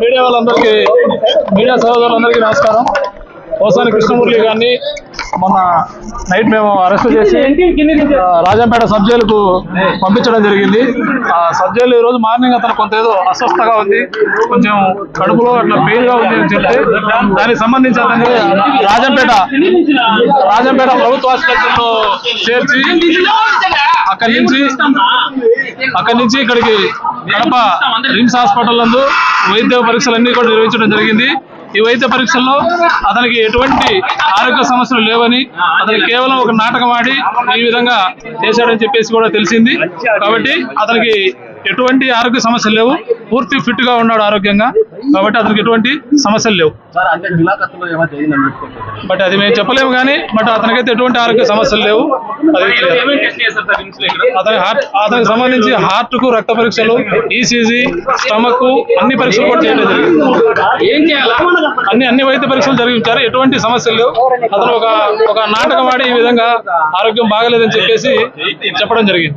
Media వాళ్ళందరికీ media సహోదరులందరికీ నమస్కారం. ఓసాని కృష్ణమురళి గారిని మొన్న నైట్ మేము అరెస్ట్ చేసి రాజంపేట సబ్ జైలుకు పంపించడం జరిగింది. ఆ సబ్ జైలు ఈ రోజు మార్నింగ్ అతను కొంత ఏదో అస్వస్థగా ఉంది కొంచెం కడుపులో అట్లా పెయిన్గా ఉంది అని చెప్తే దానికి సంబంధించి అతన్ని రాజంపేట రాజంపేట ప్రభుత్వ ఆసుపత్రిలో చేర్చి అక్కడి నుంచి అక్కడి నుంచి ఇక్కడికి కడప రిమ్స్ హాస్పిటల్ నందు వైద్య పరీక్షలన్నీ కూడా నిర్వహించడం జరిగింది. ఈ వైద్య పరీక్షల్లో అతనికి ఎటువంటి ఆరోగ్య సమస్యలు లేవని అతనికి కేవలం ఒక నాటకం ఆడి ఈ విధంగా చేశాడని చెప్పేసి కూడా తెలిసింది. కాబట్టి అతనికి ఎటువంటి ఆరోగ్య సమస్యలు లేవు. పూర్తి ఫిట్గా ఉన్నాడు ఆరోగ్యంగా. కాబట్టి అతనికి ఎటువంటి సమస్యలు లేవు. సార్ అంటే మిలాఖత్తులో ఏమో జరిగిందని చెప్పుకోవచ్చు బట్ అది మేము చెప్పలేము కానీ బట్ అతనికైతే ఎటువంటి ఆరోగ్య సమస్యలు లేవు. అతని హార్ట్ అతనికి సంబంధించి హార్ట్కు రక్త పరీక్షలు ఈసీజీ స్టమక్ అన్ని పరీక్షలు కూడా చేయడం జరిగింది. ఏం చేయాలా? అన్ని అన్ని వైద్య పరీక్షలు జరిగించారు. ఎటువంటి సమస్యలు లేవు. అతను ఒక ఒక నాటకం ఆడి ఈ విధంగా ఆరోగ్యం బాగలేదని చెప్పేసి చెప్పడం జరిగింది.